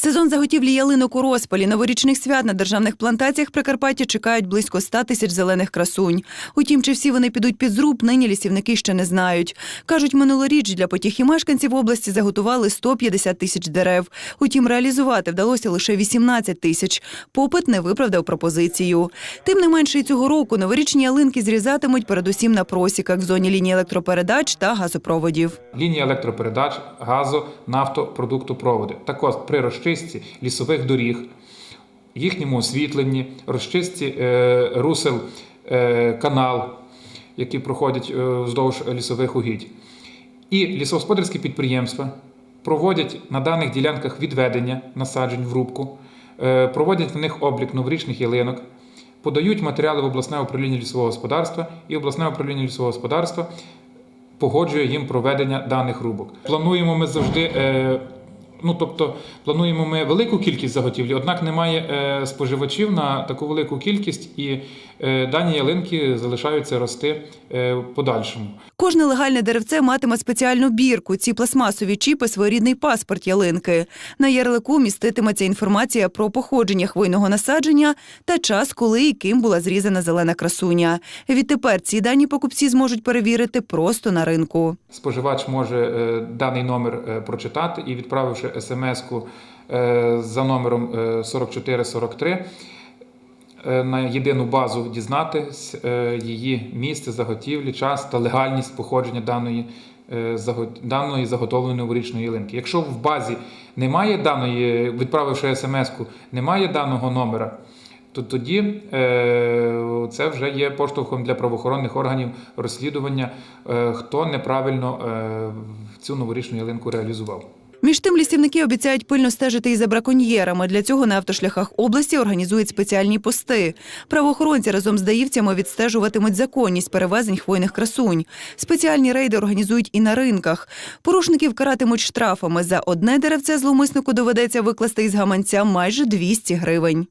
Сезон заготівлі ялинок у розпалі новорічних свят на державних плантаціях Прикарпаття чекають близько 100 тисяч зелених красунь. Утім, чи всі вони підуть під зруб, нині лісівники ще не знають. Кажуть, минулоріч для потіхи мешканців області заготували 150 тисяч дерев. Утім, реалізувати вдалося лише 18 тисяч. Попит не виправдав пропозицію. Тим не менше, і цього року новорічні ялинки зрізатимуть передусім на просіках в зоні лінії електропередач та газопроводів. лінії електропередач, газу, нафтопродуктопроводи. Також при розчистці лісових доріг, їхньому освітленні, розчистці е, русел е, канал, які проходять е, вздовж лісових угідь. І лісогосподарські підприємства проводять на даних ділянках відведення насаджень в рубку, проводять в них облік новорічних ялинок, подають матеріали в обласне управління лісового господарства, і обласне управління лісового господарства погоджує їм проведення даних рубок. Плануємо ми завжди. Ну, тобто плануємо ми велику кількість заготівлі, однак немає е, споживачів на таку велику кількість, і е, дані ялинки залишаються рости е, в подальшому. Кожне легальне деревце матиме спеціальну бірку. Ці пластмасові чіпи своєрідний паспорт ялинки. На ярлику міститиметься інформація про походження хвойного насадження та час, коли і ким була зрізана зелена красуня. Відтепер ці дані покупці зможуть перевірити просто на ринку. Споживач може даний номер прочитати і, відправивши смс-ку е, за номером е, 4443, е, на єдину базу дізнатись е, її місце заготівлі, час та легальність походження даної, е, даної заготовленої новорічної ялинки. Якщо в базі немає даної, відправивши смс-ку, немає даного номера, то тоді е, це вже є поштовхом для правоохоронних органів розслідування, е, хто неправильно е, цю новорічну ялинку реалізував. Між тим лісівники обіцяють пильно стежити і за браконьєрами. Для цього на автошляхах області організують спеціальні пости. Правоохоронці разом з даївцями відстежуватимуть законність перевезень хвойних красунь. Спеціальні рейди організують і на ринках. Порушників каратимуть штрафами. За одне деревце зловмиснику доведеться викласти із гаманця майже 200 гривень.